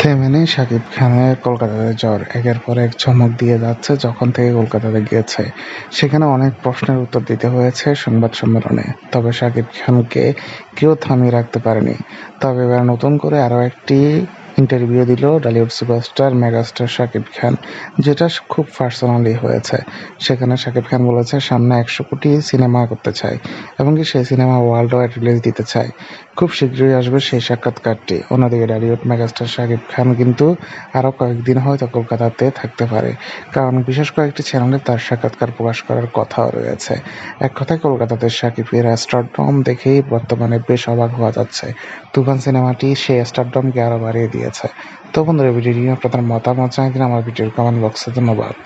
তেমনি শাকিব খানের কলকাতাতে জ্বর। একের পর এক চমক দিয়ে যাচ্ছে যখন থেকে কলকাতাতে গিয়েছে। সেখানে অনেক প্রশ্নের উত্তর দিতে হয়েছে সংবাদ সম্মেলনে। তবে সাকিব খানকে কেউ থামিয়ে রাখতে পারেনি। তবে এবার নতুন করে আরও একটি ইন্টারভিউ দিল Tollywood superstar megastar Shakib Khan, যেটা খুব পার্সোনালি হয়েছে। সেখানে শাকিব খান বলেছে, সামনে একশো কোটি সিনেমা করতে এবং কি সেই সিনেমা ওয়ার্ল্ড ওয়াইড রিলিজ দিতে চাই। খুব শীঘ্রই আসবে সেই সাক্ষাৎকারটি। অন্যদিকে টলিউড মেগাস্টার শাকিব খান কিন্তু আরও কয়েকদিন হয়তো কলকাতাতে থাকতে পারে। কারণ বিশেষ কয়েকটি চ্যানেলে তার সাক্ষাৎকার প্রকাশ করার কথাও রয়েছে। এক কথায়, কলকাতাতে শাকিবের স্টারডম দেখেই বর্তমানে বেশ অবাক হওয়া যাচ্ছে। তুফান সিনেমাটি সেই স্টারডমকে আরও বাড়িয়ে দিয়েছে। তো বন্ধুরা ভিডিওটি নিয়ে আপনাদের মতামত জানিয়ে দিন। আমার ভিডিওর কমেন্ট বক্সে ধন্যবাদ।